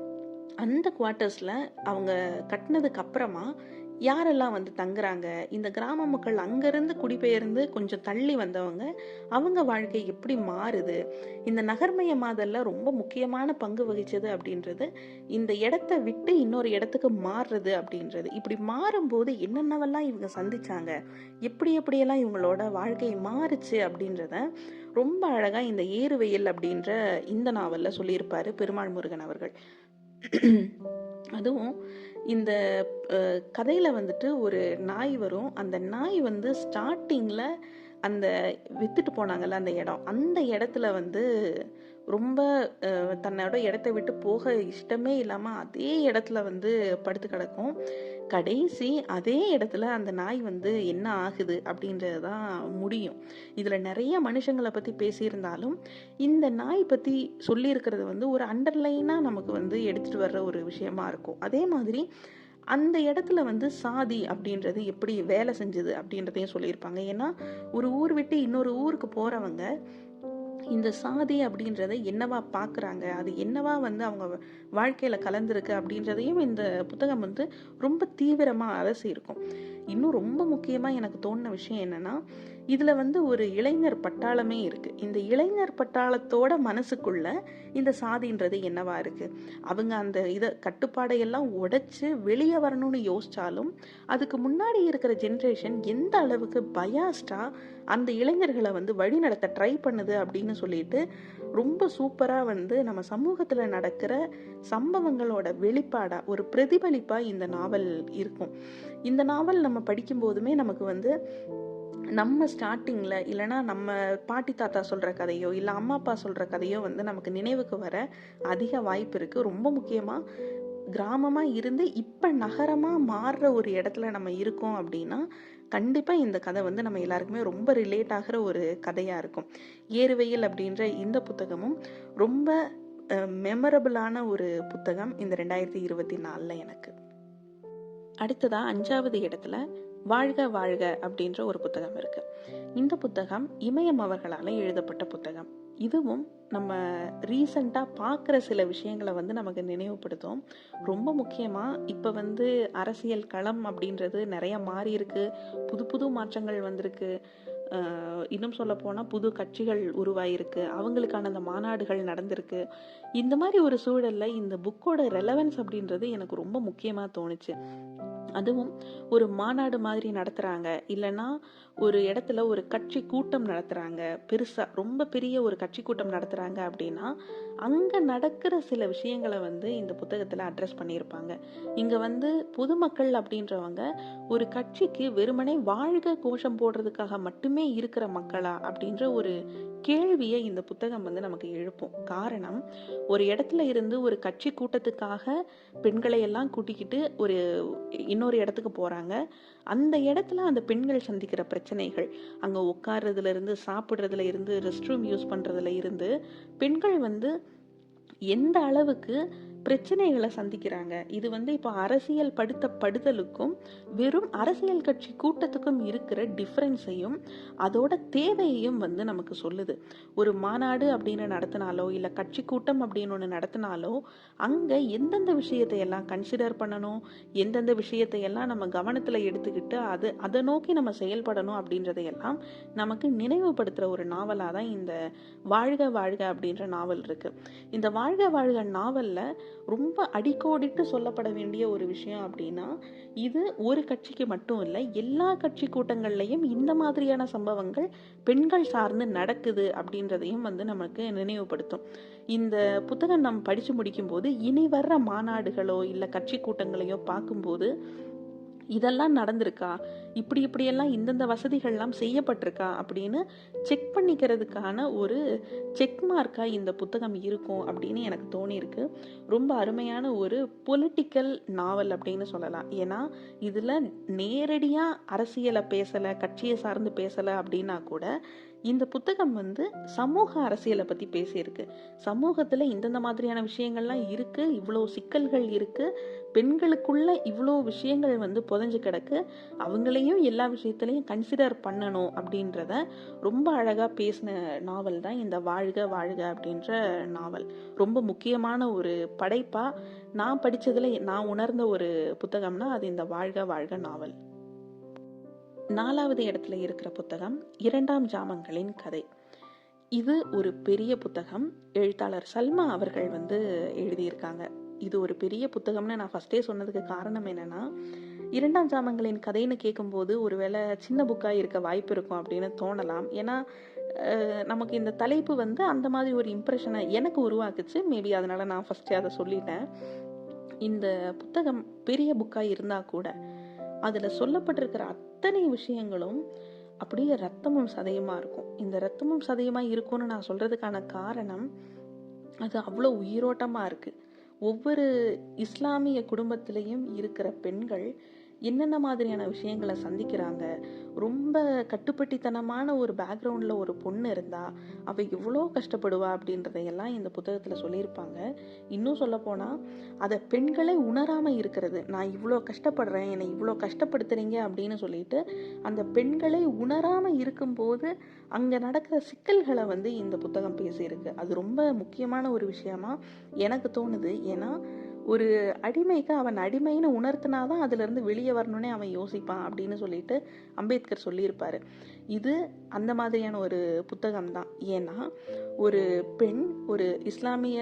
S1: அந்த குவார்ட்டர்ஸில் அவங்க கட்டினதுக்கு அப்புறமா யாரெல்லாம் வந்து தங்குறாங்க? இந்த கிராம மக்கள் அங்கேருந்து குடிபெயர்ந்து கொஞ்சம் தள்ளி வந்தவங்க அவங்க வாழ்க்கை எப்படி மாறுது? இந்த நகர்மயமாதல்ல ரொம்ப முக்கியமான பங்கு வகிச்சது அப்படின்றது இந்த இடத்த விட்டு இன்னொரு இடத்துக்கு மாறுறது அப்படின்றது. இப்படி மாறும்போது என்னென்னவெல்லாம் இவங்க சந்திச்சாங்க? எப்படி எப்படியெல்லாம் இவங்களோட வாழ்க்கை மாறுச்சு அப்படின்றத ரொம்ப அழகாக இந்த ஏறுவெயில் அப்படின்ற இந்த நாவலில் சொல்லியிருப்பார் பெருமாள் முருகன் அவர்கள். அதுவும் இந்த கதையில் வந்துட்டு ஒரு நாய் வரும். அந்த நாய் வந்து ஸ்டார்டிங்கில் அந்த வித்துட்டு போனாங்கல்ல அந்த இடம். அந்த இடத்துல வந்து ரொம்ப தன்னோட இடத்த விட்டு போக இஷ்டமே இல்லாமல் அதே இடத்துல வந்து படுத்து கிடக்கும். கடைசி அதே இடத்துல அந்த நாய் வந்து என்ன ஆகுது அப்படின்றது தான் முடியும். இதில் நிறைய மனுஷங்களை பற்றி பேசியிருந்தாலும் இந்த நாய் பற்றி சொல்லியிருக்கிறது வந்து ஒரு அண்டர்லைனாக நமக்கு வந்து எடுத்துகிட்டு வர்ற ஒரு விஷயமா இருக்கும். அதே மாதிரி அந்த இடத்துல வந்து சாதி அப்படின்றது எப்படி வேலை செஞ்சது அப்படின்றதையும் சொல்லியிருப்பாங்க. ஏன்னா ஒரு ஊர் விட்டு இன்னொரு ஊருக்கு போகிறவங்க இந்த சாதி அப்படின்றத என்னவா பார்க்குறாங்க அது என்னவா வந்து அவங்க வாழ்க்கையில கலந்துருக்கு அப்படின்றதையும் இந்த புத்தகம் வந்து ரொம்ப தீவிரமா அலசி இருக்கும் இன்னும் ரொம்ப முக்கியமா எனக்கு தோணுன விஷயம் என்னன்னா இதில் வந்து ஒரு இளைஞர் பட்டாளமே இருக்குது இந்த இளைஞர் பட்டாளத்தோட மனசுக்குள்ள இந்த சாதின்றது என்னவா இருக்குது அவங்க அந்த இதை கட்டுப்பாடையெல்லாம் உடைச்சு வெளியே வரணும்னு யோசித்தாலும் அதுக்கு முன்னாடி இருக்கிற ஜென்ரேஷன் எந்த அளவுக்கு பயாஸ்டாக அந்த இளைஞர்களை வந்து வழிநடத்த ட்ரை பண்ணுது அப்படின்னு சொல்லிட்டு ரொம்ப சூப்பராக வந்து நம்ம சமூகத்தில் நடக்கிற சம்பவங்களோட வெளிப்பாடாக ஒரு பிரதிபலிப்பாக இந்த நாவல் இருக்கும். இந்த நாவல் நம்ம படிக்கும் போதுமே நமக்கு வந்து நம்ம ஸ்டார்டிங்கில் இல்லைன்னா நம்ம பாட்டி தாத்தா சொல்கிற கதையோ இல்லை அம்மா அப்பா சொல்கிற கதையோ வந்து நமக்கு நினைவுக்கு வர அதிக வாய்ப்பு இருக்குது ரொம்ப முக்கியமாக கிராமமாக இருந்து இப்போ நகரமாக மாறுற ஒரு இடத்துல நம்ம இருக்கோம் அப்படின்னா கண்டிப்பாக இந்த கதை வந்து நம்ம எல்லாருக்குமே ரொம்ப ரிலேட் ஆகிற ஒரு கதையாக இருக்கும். ஏறுவையில் அப்படின்ற இந்த புத்தகமும் ரொம்ப மெமரபிளான ஒரு புத்தகம் இந்த ரெண்டாயிரத்தி இருபத்தி நாலில் எனக்கு. அடுத்ததாக அஞ்சாவது இடத்துல வாழ்க வாழ்க அப்படின்ற ஒரு புத்தகம் இருக்கு. இந்த புத்தகம் இமயம் அவர்களால் எழுதப்பட்ட புத்தகம். இதுவும் நம்ம ரீசண்டாக பார்க்குற சில விஷயங்களை வந்து நமக்கு நினைவுபடுத்தும். ரொம்ப முக்கியமாக இப்போ வந்து அரசியல் களம் அப்படின்றது நிறைய மாறி இருக்கு. புது புது மாற்றங்கள் வந்திருக்கு. இன்னும் சொல்ல போனால் புது கட்சிகள் உருவாயிருக்கு. அவங்களுக்கான அந்த மாநாடுகள் நடந்திருக்கு. இந்த மாதிரி ஒரு சூழலில் இந்த புக்கோட ரெலவன்ஸ் அப்படின்றது எனக்கு ரொம்ப முக்கியமாக தோணுச்சு. அதுவும் ஒரு மாநாடு மாதிரி நடத்துகிறாங்க இல்லைன்னா ஒரு இடத்துல ஒரு கட்சி கூட்டம் நடத்துகிறாங்க பெருசாக ரொம்ப பெரிய ஒரு கட்சி கூட்டம் நடத்துகிறாங்க அப்படின்னா அங்கே நடக்கிற சில விஷயங்களை வந்து இந்த புத்தகத்தில் அட்ரஸ் பண்ணியிருப்பாங்க. இங்கே வந்து பொதுமக்கள் அப்படின்றவங்க ஒரு கட்சிக்கு வெறுமனே வாழ்க கோஷம் போடுறதுக்காக மட்டுமே இருக்கிற மக்களா அப்படின்ற ஒரு கேள்வியை இந்த புத்தகம் வந்து நமக்கு எழுப்பும். காரணம் ஒரு இடத்துல இருந்து ஒரு கட்சி கூட்டத்துக்காக பெண்களை எல்லாம் கூட்டிக்கிட்டு ஒரு இன்னொரு இடத்துக்கு போறாங்க. அந்த இடத்துல அந்த பெண்கள் சந்திக்கிற பிரச்சனைகள் அங்க உட்கார்றதுல இருந்து சாப்பிட்றதுல இருந்து ரெஸ்ட் ரூம் யூஸ் பண்றதுல இருந்து பெண்கள் வந்து எந்த அளவுக்கு பிரச்சனைகளை சந்திக்கிறாங்க. இது வந்து இப்போ அரசியல் படுத்தப்படுதலுக்கும் வெறும் அரசியல் கட்சி கூட்டத்துக்கும் இருக்கிற டிஃப்ரென்ஸையும் அதோட தேவையையும் வந்து நமக்கு சொல்லுது. ஒரு மாநாடு அப்படின்னு நடத்தினாலோ இல்லை கட்சி கூட்டம் அப்படின்னு ஒன்று நடத்தினாலோ அங்கே எந்தெந்த விஷயத்தை எல்லாம் கன்சிடர் பண்ணணும் எந்தெந்த விஷயத்தை எல்லாம் நம்ம கவனத்தில் எடுத்துக்கிட்டு அது அதை நோக்கி நம்ம செயல்படணும் அப்படின்றதையெல்லாம் நமக்கு நினைவுபடுத்துகிற ஒரு நாவலாக தான் இந்த வாழ்க வாழ்க அப்படின்ற நாவல் இருக்குது இந்த வாழ்க வாழ்க நாவலில் ரொம்ப அடிக்கோடிட்டு சொல்லப்பட வேண்டிய ஒரு விஷயம் அப்படின்னா இது ஒரு கட்சிக்கு மட்டும் இல்லை எல்லா கட்சி கூட்டங்கள்லையும் இந்த மாதிரியான சம்பவங்கள் பெண்கள் சார்ந்து நடக்குது அப்படின்றதையும் வந்து நமக்கு நினைவுபடுத்தும். இந்த புத்தகம் நம்ம படிச்சு முடிக்கும் போது இனி வர்ற மாநாடுகளோ இல்லை கட்சி கூட்டங்களையோ பார்க்கும்போது இதெல்லாம் நடந்திருக்கா? இப்படி இப்படியெல்லாம் இந்தந்த வசதிகள்லாம் செய்யப்பட்டிருக்கா அப்படின்னு செக் பண்ணிக்கிறதுக்கான ஒரு செக் மார்க்காக இந்த புத்தகம் இருக்கும் அப்படின்னு எனக்கு தோணியிருக்கு. ரொம்ப அருமையான ஒரு பொலிட்டிக்கல் நாவல் அப்படின்னு சொல்லலாம். ஏன்னா இதில் நேரடியாக அரசியலை பேசலை கட்சியை சார்ந்து பேசலை அப்படின்னா கூட இந்த புத்தகம் வந்து சமூக அரசியலை பற்றி பேசியிருக்கு. சமூகத்தில் இந்தந்த மாதிரியான விஷயங்கள்லாம் இருக்குது இவ்வளோ சிக்கல்கள் இருக்குது பெண்களுக்குள்ள இவ்வளோ விஷயங்கள் வந்து புதஞ்சு கிடக்கு அவங்களே விஷயத்துலேயும் எல்லா விஷயத்துலையும் கன்சிடர் பண்ணணும் அப்படின்றத ரொம்ப அழகாக பேசின நாவல் தான் இந்த வாழ்க வாழ்க அப்படின்ற நாவல் ரொம்ப முக்கியமான ஒரு படைப்பாக நான் படித்ததில் நான் உணர்ந்த ஒரு புத்தகம்னா அது இந்த வாழ்க வாழ்க நாவல் நாலாவது இடத்துல இருக்கிற புத்தகம் இரண்டாம் ஜாமங்களின் கதை. இது ஒரு பெரிய புத்தகம். எழுத்தாளர் சல்மா அவர்கள் வந்து எழுதியிருக்காங்க. இது ஒரு பெரிய புத்தகம்னு நான் ஃபஸ்ட்டே சொன்னதுக்கு காரணம் என்னென்னா இரண்டாம் ஜாமங்களின் கதைன்னு கேட்கும்போது ஒருவேளை சின்ன புக்காக இருக்க வாய்ப்பு இருக்கும் அப்படின்னு தோணலாம். ஏன்னா நமக்கு இந்த தலைப்பு வந்து அந்த மாதிரி ஒரு இம்ப்ரெஷனை எனக்கு உருவாக்குச்சு. மேபி அதனால் நான் ஃபஸ்ட்டே அதை சொல்லிட்டேன். இந்த புத்தகம் பெரிய புக்காக இருந்தால் கூட அதில் சொல்லப்பட்டிருக்கிற அத்தனை விஷயங்களும் அப்படியே ரத்தமும் சதையுமா இருக்கும். இந்த ரத்தமும் சதையுமா இருக்கும்னு நான் சொல்கிறதுக்கான காரணம் அது அவ்வளோ உயிரோட்டமாக இருக்குது ஒவ்வொரு இஸ்லாமிய குடும்பத்திலையும் இருக்கிற பெண்கள் என்னென்ன மாதிரியான விஷயங்களை சந்திக்கிறாங்க? ரொம்ப கட்டுப்பட்டித்தனமான ஒரு பேக்ரவுண்டில் ஒரு பொண்ணு இருந்தால் அவள் எவ்வளோ கஷ்டப்படுவா அப்படின்றதையெல்லாம் இந்த புத்தகத்தில் சொல்லியிருப்பாங்க. இன்னும் சொல்லப்போனால் அதை பெண்களே உணராமல் இருக்கிறது. நான் இவ்வளோ கஷ்டப்படுறேன் என்னை இவ்வளோ கஷ்டப்படுத்துறீங்க அப்படின்னு சொல்லிட்டு அந்த பெண்களை உணராமல் இருக்கும்போது அங்கே நடக்கிற சிக்கல்களை வந்து இந்த புத்தகம் பேசியிருக்கு. அது ரொம்ப முக்கியமான ஒரு விஷயமா எனக்கு தோணுது. ஏன்னா ஒரு அடிமைக்கு அவன் அடிமைன்னு உணர்த்தினாதான் அதுலேருந்து வெளியே வரணுன்னே அவன் யோசிப்பான் அப்படின்னு சொல்லிட்டு அம்பேத்கர் சொல்லியிருப்பார். இது அந்த மாதிரியான ஒரு புத்தகம் தான் ஏன்னா ஒரு பெண் ஒரு இஸ்லாமிய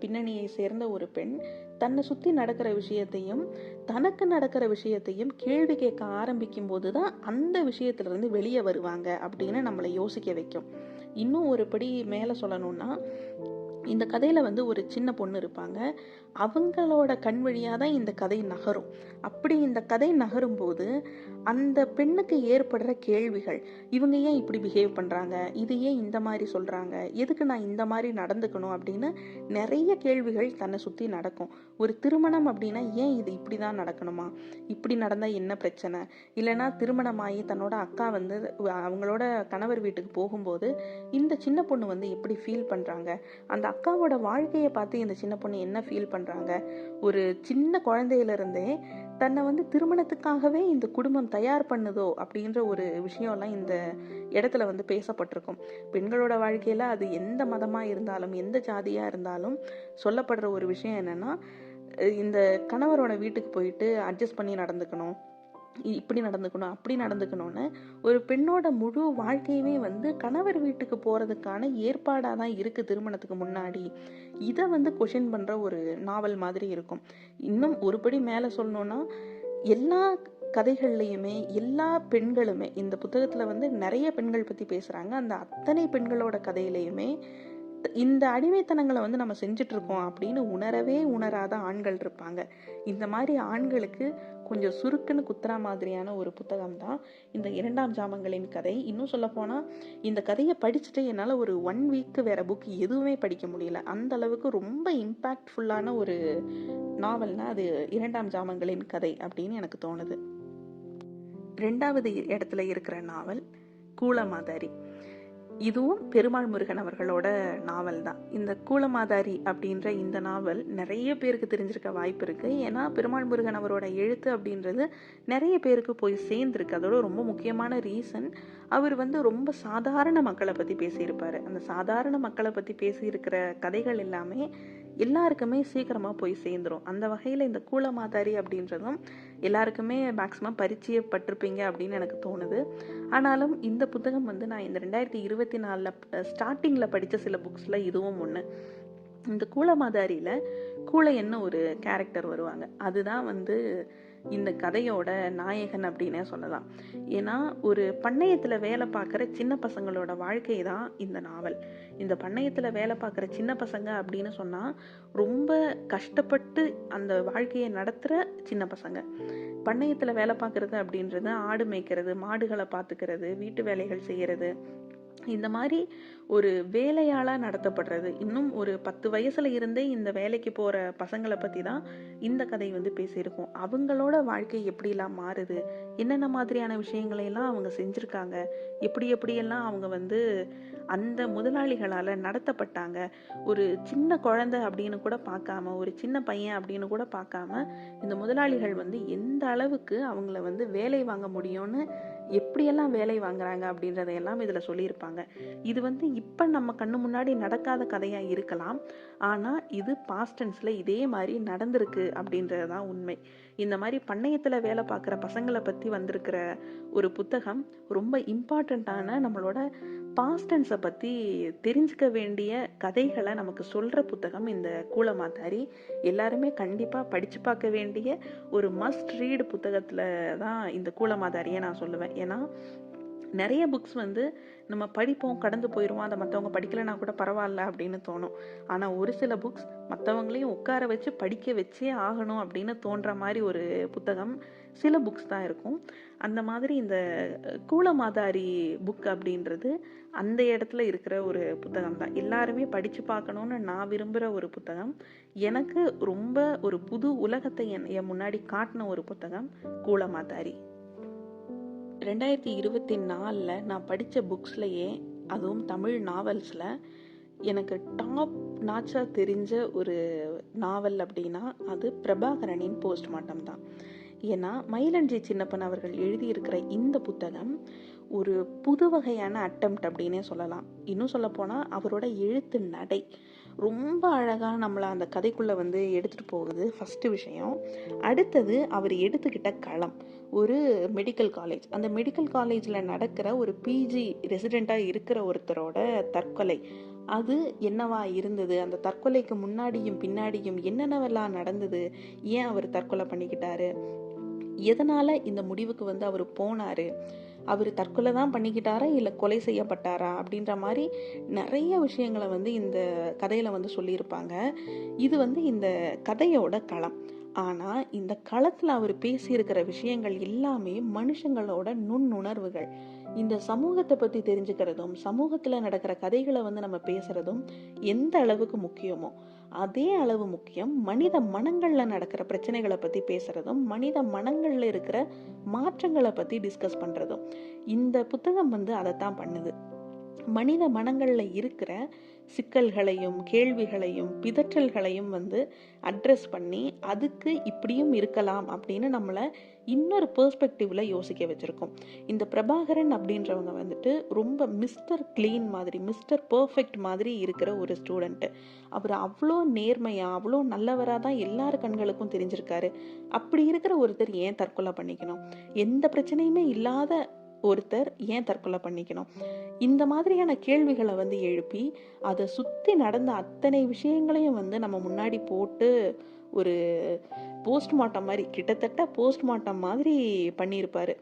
S1: பின்னணியை சேர்ந்த ஒரு பெண் தன்னை சுற்றி நடக்கிற விஷயத்தையும் தனக்கு நடக்கிற விஷயத்தையும் கேள்வி கேட்க ஆரம்பிக்கும் போது தான் அந்த விஷயத்துலேருந்து வெளியே வருவாங்க அப்படின்னு நம்மளை யோசிக்க வைக்கும். இன்னும் ஒரு படி மேலே சொல்லணும்னா இந்த கதையில் வந்து ஒரு சின்ன பொண்ணு இருப்பாங்க. அவங்களோட கண் வழியாக தான் இந்த கதை நகரும். அப்படி இந்த கதை நகரும் போது அந்த பெண்ணுக்கு ஏற்படுற கேள்விகள் இவங்க ஏன் இப்படி பிஹேவ் பண்ணுறாங்க இது ஏன் இந்த மாதிரி சொல்கிறாங்க எதுக்கு நான் இந்த மாதிரி நடந்துக்கணும் அப்படின்னு நிறைய கேள்விகள் தன்னை சுற்றி நடக்கும். ஒரு திருமணம் அப்படின்னா ஏன் இது இப்படி தான் நடக்கணுமா? இப்படி நடந்தால் என்ன பிரச்சனை? இல்லைனா திருமணமாகி தன்னோட அக்கா வந்து அவங்களோட கணவர் வீட்டுக்கு போகும்போது இந்த சின்ன பொண்ணு வந்து எப்படி ஃபீல் பண்ணுறாங்க அந்த அக்காவோட வாழ்க்கையை பார்த்து இந்த சின்ன பொண்ணு என்ன ஃபீல் பண்ணுறாங்க ஒரு சின்ன குழந்தையிலிருந்தே தன்னை வந்து திருமணத்துக்காகவே இந்த குடும்பம் தயார் பண்ணுதோ அப்படின்ற ஒரு விஷயம்லாம் இந்த இடத்துல வந்து பேசப்பட்டிருக்கும். பெண்களோட வாழ்க்கையில் அது எந்த மதமாக இருந்தாலும் எந்த ஜாதியாக இருந்தாலும் சொல்லப்படுற ஒரு விஷயம் என்னென்னா இந்த கணவரோட வீட்டுக்கு போயிட்டு அட்ஜஸ்ட் பண்ணி நடந்துக்கணும். இப்படி நடந்துக்கணும் அப்படி நடந்துக்கணும்னு ஒரு பெண்ணோட முழு வாழ்க்கையுமே வந்து கணவர் வீட்டுக்கு போகிறதுக்கான ஏற்பாடாக தான் இருக்குது திருமணத்துக்கு முன்னாடி. இதை வந்து கொஷின் பண்ணுற ஒரு நாவல் மாதிரி இருக்கும். இன்னும் ஒருபடி மேலே சொல்லணுன்னா எல்லா கதைகள்லையுமே எல்லா பெண்களுமே இந்த புத்தகத்தில் வந்து நிறைய பெண்கள் பற்றி பேசுகிறாங்க அந்த அத்தனை பெண்களோட கதையிலையுமே இந்த அடிமைத்தனங்களை வந்து நம்ம செஞ்சிட்ருக்கோம் அப்படின்னு உணரவே உணராத ஆண்கள் இருப்பாங்க. இந்த மாதிரி ஆண்களுக்கு கொஞ்சம் சுருக்குன்னு குத்துறா மாதிரியான ஒரு புத்தகம் தான் இந்த இரண்டாம் ஜாமங்களின் கதை. இன்னும் சொல்லப்போனால் இந்த கதையை படிச்சுட்டு என்னால் ஒரு ஒன் வீக்கு வேற புக் எதுவுமே படிக்க முடியல. அந்த அளவுக்கு ரொம்ப இம்பேக்ட்ஃபுல்லான ஒரு நாவல்னா அது இரண்டாம் ஜாமங்களின் கதை அப்படின்னு எனக்கு தோணுது. ரெண்டாவது இடத்துல இருக்கிற நாவல் கூலமாதாரி. இதுவும் பெருமாள் முருகன் அவர்களோட நாவல் தான். இந்த கூலமாதாரி அப்படின்ற இந்த நாவல் நிறைய பேருக்கு தெரிஞ்சிருக்க வாய்ப்பு இருக்குது ஏன்னா பெருமாள் முருகன் அவரோட எழுத்து அப்படின்றது நிறைய பேருக்கு போய் சேர்ந்துருக்கு. அதோட ரொம்ப முக்கியமான ரீசன் அவர் வந்து ரொம்ப சாதாரண மக்களை பற்றி பேசியிருப்பார். அந்த சாதாரண மக்களை பற்றி பேசியிருக்கிற கதைகள் எல்லாமே எல்லாருக்குமே சீக்கிரமாக போய் சேர்ந்துடும் அந்த வகையில் இந்த கூலமாதாரி அப்படின்றதும் எல்லாருக்குமே மேக்ஸிமம் பரிச்சயப்பட்டிருப்பீங்க அப்படின்னு எனக்கு தோணுது. ஆனாலும் இந்த புத்தகம் வந்து நான் இந்த ரெண்டாயிரத்தி இருபத்தி நாலில் ஸ்டார்டிங்கில் படித்த சில புக்ஸில் இதுவும் ஒன்று இந்த கூலமாதாரியில் கூலையன்னு ஒரு கேரக்டர் வருவாங்க. அதுதான் வந்து இந்த கதையோட நாயகன் அப்படின்னே சொல்லலாம். ஏன்னா ஒரு பண்ணையத்தில் வேலை பார்க்குற சின்ன பசங்களோட வாழ்க்கை தான் இந்த நாவல். இந்த பண்ணையத்தில் வேலை பார்க்குற சின்ன பசங்க அப்படின்னு சொன்னால் ரொம்ப கஷ்டப்பட்டு அந்த வாழ்க்கையை நடத்துகிற சின்ன பசங்க. பண்ணையத்தில் வேலை பார்க்குறது அப்படின்றது ஆடு மேய்க்கிறது மாடுகளை பார்த்துக்கிறது வீட்டு வேலைகள் செய்கிறது இந்த மாதிரி ஒரு வேலையாளாக நடத்தப்படுறது. இன்னும் ஒரு பத்து வயசில் இருந்தே இந்த வேலைக்கு போகிற பசங்களை பற்றி தான் இந்த கதை வந்து பேசியிருக்கோம். அவங்களோட வாழ்க்கை எப்படிலாம் மாறுது? என்னென்ன மாதிரியான விஷயங்களை எல்லாம் அவங்க செஞ்சுருக்காங்க? எப்படி எப்படியெல்லாம் அவங்க வந்து அந்த முதலாளிகளால் நடத்தப்பட்டாங்க? ஒரு சின்ன குழந்தை அப்படின்னு கூட பார்க்காம ஒரு சின்ன பையன் அப்படின்னு கூட பார்க்காம இந்த முதலாளிகள் வந்து எந்த அளவுக்கு அவங்கள வந்து வேலை வாங்க முடியும்னு எப்படியெல்லாம் வேலை வாங்குறாங்க அப்படின்றதையெல்லாம் இதில் சொல்லியிருப்பாங்க. இது வந்து இப்போ நம்ம கண்ணு முன்னாடி நடக்காத கதையாக இருக்கலாம். ஆனால் இது பாஸ்டன்ஸில் இதே மாதிரி நடந்திருக்கு அப்படின்றது தான் உண்மை. இந்த மாதிரி பண்ணையத்தில் வேலை பார்க்குற பசங்களை பற்றி வந்திருக்கிற ஒரு புத்தகம் ரொம்ப இம்பார்ட்டண்ட்டான நம்மளோட பாஸ்டன்ஸை பற்றி தெரிஞ்சுக்க வேண்டிய கதைகளை நமக்கு சொல்கிற புத்தகம் இந்த கூலமாத்தாரி எல்லாருமே கண்டிப்பாக படித்து பார்க்க வேண்டிய ஒரு மஸ்ட் ரீடு புத்தகத்தில் தான் இந்த கூலமாதாரியை நான் சொல்லுவேன். ஏன்னா நிறைய புக்ஸ் வந்து நம்ம படிப்போம் கடந்து போயிடுவோம் அதை மற்றவங்க படிக்கலைன்னா கூட பரவாயில்ல அப்படின்னு தோணும். ஆனால் ஒரு சில புக்ஸ் மற்றவங்களையும் உட்கார வச்சு படிக்க வச்சே ஆகணும் அப்படின்னு தோன்ற மாதிரி ஒரு புத்தகம் சில புக்ஸ் தான் இருக்கும். அந்த மாதிரி இந்த கூலமாதாரி புக் அப்படின்றது அந்த இடத்துல இருக்கிற ஒரு புத்தகம் தான். எல்லாருமே படித்து பார்க்கணுன்னு நான் விரும்புகிற ஒரு புத்தகம். எனக்கு ரொம்ப ஒரு புது உலகத்தை என் என் முன்னாடி காட்டின ஒரு புத்தகம் கூலமாதாரி. ரெண்டாயிரத்தி இருபத்தி நாலில் நான் படித்த புக்ஸ்லையே அதுவும் தமிழ் நாவல்ஸில் எனக்கு டாப் நாச்சாக தெரிஞ்ச ஒரு நாவல் அப்படின்னா அது பிரபாகரனின் போஸ்ட்மார்ட்டம் தான். ஏன்னா மயிலஞ்சி சின்னப்பன் அவர்கள் எழுதியிருக்கிற இந்த புத்தகம் ஒரு புது வகையான அட்டம்ப்ட் அப்படின்னே சொல்லலாம். இன்னும் சொல்லப்போனால் அவரோட எழுத்து நடை. ரொம்ப அழகாக நம்மளை அந்த கதைக்குள்ளே வந்து எடுத்துகிட்டு போகுது. ஃபஸ்ட்டு விஷயம். அடுத்தது அவர் எடுத்துக்கிட்ட களம். ஒரு மெடிக்கல் காலேஜ் அந்த மெடிக்கல் காலேஜில் நடக்கிற ஒரு பிஜி ரெசிடெண்ட்டாக இருக்கிற ஒருத்தரோட தற்கொலை. அது என்னவா இருந்தது? அந்த தற்கொலைக்கு முன்னாடியும் பின்னாடியும் என்னென்னவெல்லாம் நடந்தது? ஏன் அவர் தற்கொலை பண்ணிக்கிட்டாரு? எதனால் இந்த முடிவுக்கு வந்து அவர் போனார்? அவர் தற்கொலை தான் பண்ணிக்கிட்டாரா? இல்லை கொலை செய்யப்பட்டாரா? அப்படின்ற மாதிரி நிறைய விஷயங்களை வந்து இந்த கதையில் வந்து சொல்லியிருப்பாங்க. இது வந்து இந்த கதையோட களம். ஆனால் இந்த களத்தில் அவர் பேசியிருக்கிற விஷயங்கள் எல்லாமே மனுஷங்களோட நுண்ணுணர்வுகள். இந்த சமூகத்தை பற்றி தெரிஞ்சுக்கிறதும் சமூகத்தில் நடக்கிற கதைகளை வந்து நம்ம பேசுகிறதும் எந்த அளவுக்கு முக்கியமோ அதே அளவு முக்கியம் மனித மனங்களில் நடக்கிற பிரச்சனைகளை பற்றி பேசுகிறதும் மனித மனங்களில் இருக்கிற மாற்றங்களை பற்றி டிஸ்கஸ் பண்ணுறதும் இந்த புத்தகம் வந்து அதைத்தான் பண்ணுது. மனித மனங்களில் இருக்கிற சிக்கல்களையும் கேள்விகளையும் பிதற்றல்களையும் வந்து அட்ரஸ் பண்ணி அதுக்கு இப்படியும் இருக்கலாம் அப்படின்னு நம்மளை இன்னொரு பெர்ஸ்பெக்டிவ்ல யோசிக்க வச்சுருக்கோம். இந்த பிரபாகரன் அப்படின்றவங்க வந்துட்டு ரொம்ப மிஸ்டர் கிளீன் மாதிரி மிஸ்டர் பர்ஃபெக்ட் மாதிரி இருக்கிற ஒரு ஸ்டூடெண்ட்டு அவர் அவ்வளோ நேர்மையாக அவ்வளோ நல்லவராக தான் எல்லார் கண்களுக்கும் தெரிஞ்சிருக்காரு. அப்படி இருக்கிற ஒருத்தர் ஏன் தற்கொலை பண்ணிக்கணும்? எந்த பிரச்சனையுமே இல்லாத ஒருத்தர் ஏன் தற்கொலை பண்ணிக்கணும்? இந்த மாதிரியான கேள்விகளை வந்து எழுப்பி அதை சுற்றி நடந்த அத்தனை விஷயங்களையும் வந்து நம்ம முன்னாடி போட்டு ஒரு போஸ்ட்மார்ட்டம் மாதிரி கிட்டத்தட்ட போஸ்ட்மார்ட்டம் மாதிரி பண்ணியிருப்பாரு.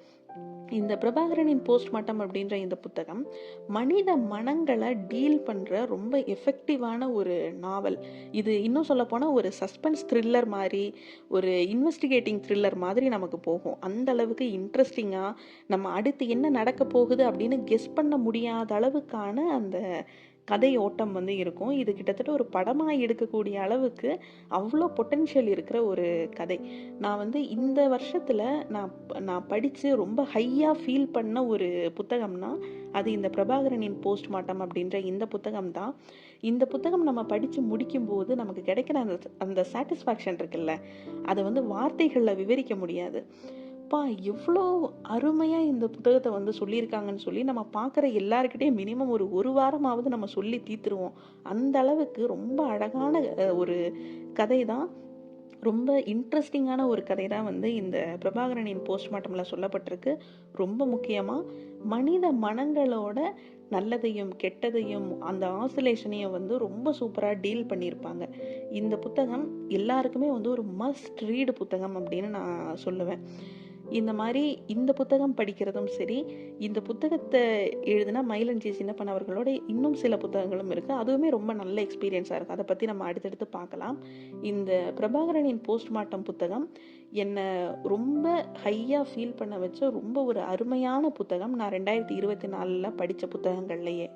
S1: இந்த பிரபாகரனின் போஸ்ட்மார்ட்டம் அப்படின்ற இந்த புத்தகம் மனித மனங்களை டீல் பண்ணுற ரொம்ப எஃபெக்டிவான ஒரு நாவல் இது இன்னும் சொல்லப்போனால் ஒரு சஸ்பென்ஸ் த்ரில்லர் மாதிரி ஒரு இன்வெஸ்டிகேட்டிங் த்ரில்லர் மாதிரி நமக்கு போகும். அந்த அளவுக்கு இன்ட்ரெஸ்டிங்காக நம்ம அடுத்து என்ன நடக்க போகுது அப்படின்னு கெஸ் பண்ண முடியாத அளவுக்கான அந்த கதை ஓட்டம் வந்து இருக்கும். இது கிட்டத்தட்ட ஒரு படமாக எடுக்கக்கூடிய அளவுக்கு அவ்வளோ பொட்டென்ஷியல் இருக்கிற ஒரு கதை. நான் வந்து இந்த வருஷத்தில் நான் நான் படித்து ரொம்ப ஹையாக ஃபீல் பண்ண ஒரு புத்தகம்னா அது இந்த பிரபாகரனின் போஸ்ட் மார்ட்டம் அப்படின்ற இந்த புத்தகம் தான். இந்த புத்தகம் நம்ம படித்து முடிக்கும்போது நமக்கு கிடைக்கிற அந்த அந்த சாட்டிஸ்ஃபேக்ஷன் இருக்குல்ல அதை வந்து வார்த்தைகளில் விவரிக்க முடியாது. அப்பா எவ்வளோ அருமையாக இந்த புத்தகத்தை வந்து சொல்லியிருக்காங்கன்னு சொல்லி நம்ம பார்க்குற எல்லாருக்கிட்டையும் மினிமம் ஒரு ஒரு வாரமாவது நம்ம சொல்லி தீத்துருவோம் அந்த அளவுக்கு ரொம்ப அழகான ஒரு கதை தான் ரொம்ப இன்ட்ரெஸ்டிங்கான ஒரு கதை தான் வந்து இந்த பிரபாகரனின் போஸ்ட்மார்ட்டமில் சொல்லப்பட்டிருக்கு. ரொம்ப முக்கியமாக மனித மனங்களோட நல்லதையும் கெட்டதையும் அந்த ஆசுலேஷனையும் வந்து ரொம்ப சூப்பராக டீல் பண்ணியிருப்பாங்க. இந்த புத்தகம் எல்லாருக்குமே வந்து ஒரு மஸ்ட் ரீடு புத்தகம் அப்படின்னு நான் சொல்லுவேன். இந்த மாதிரி இந்த புத்தகம் படிக்கிறதும் சரி இந்த புத்தகத்தை எழுதினா மயிலஞ்சி சின்னப்பன் அவர்களோட இன்னும் சில புத்தகங்களும் இருக்குது அதுவுமே ரொம்ப நல்ல எக்ஸ்பீரியன்ஸாக இருக்குது அதை பற்றி நம்ம அடுத்தடுத்து பார்க்கலாம். இந்த பிரபாகரனின் போஸ்ட்மார்ட்டம் புத்தகம் என்னை ரொம்ப ஹையாக ஃபீல் பண்ண வச்ச ரொம்ப ஒரு அருமையான புத்தகம். நான் ரெண்டாயிரத்தி இருபத்தி நாலில் படித்த புத்தகங்கள்லையே.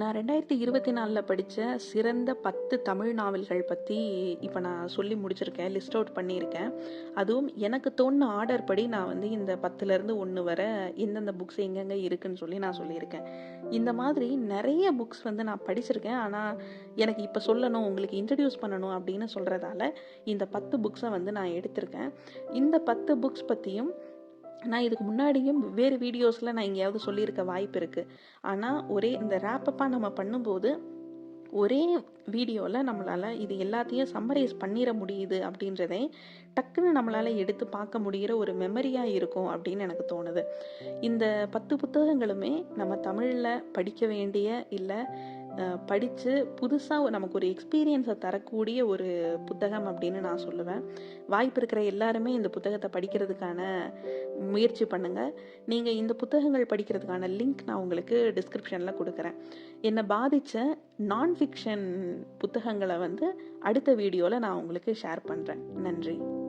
S1: நான் ரெண்டாயிரத்தி இருபத்தி நாலில் படித்த சிறந்த பத்து தமிழ் நாவல்கள் பற்றி இப்போ நான் சொல்லி முடிச்சிருக்கேன் லிஸ்ட் அவுட் பண்ணியிருக்கேன். அதுவும் எனக்கு தோணுன ஆர்டர் படி நான் வந்து இந்த பத்துலேருந்து ஒன்று வர எந்தெந்த புக்ஸ் எங்கெங்கே இருக்குன்னு சொல்லி நான் சொல்லியிருக்கேன். இந்த மாதிரி நிறைய புக்ஸ் வந்து நான் படிச்சிருக்கேன். ஆனால் எனக்கு இப்போ சொல்லணும் உங்களுக்கு இன்ட்ரடியூஸ் பண்ணணும் அப்படின்னு சொல்கிறதால இந்த பத்து புக்ஸை வந்து நான் எடுத்திருக்கேன். இந்த பத்து புக்ஸ் பற்றியும் நான் இதுக்கு முன்னாடியும் வெவ்வேறு வீடியோஸில் நான் எங்கேயாவது சொல்லியிருக்க வாய்ப்பு இருக்குது ஆனால் ஒரே இந்த ரேப்பப்பாக நம்ம பண்ணும்போது ஒரே வீடியோவில் நம்மளால் இது எல்லாத்தையும் சம்மரைஸ் பண்ணிட முடியுது அப்படின்றதே டக்குன்னு நம்மளால் எடுத்து பார்க்க முடிகிற ஒரு மெமரியாக இருக்கும் அப்படின்னு எனக்கு தோணுது. இந்த பத்து புத்தகங்களுமே நம்ம தமிழில் படிக்க வேண்டிய இல்லை படித்து புதுசாக நமக்கு ஒரு எக்ஸ்பீரியன்ஸை தரக்கூடிய ஒரு புத்தகம் அப்படின்னு நான் சொல்லுவேன். வாய்ப்பு இருக்கிற எல்லாருமே இந்த புத்தகத்தை படிக்கிறதுக்கான முயற்சி பண்ணுங்கள் நீங்கள் இந்த புத்தகங்கள் படிக்கிறதுக்கான லிங்க் நான் உங்களுக்கு டிஸ்கிரிப்ஷனில் கொடுக்குறேன். என்னை பாதித்த நான் ஃபிக்ஷன் புத்தகங்களை வந்து அடுத்த வீடியோவில் நான் உங்களுக்கு ஷேர் பண்ணுறேன் நன்றி.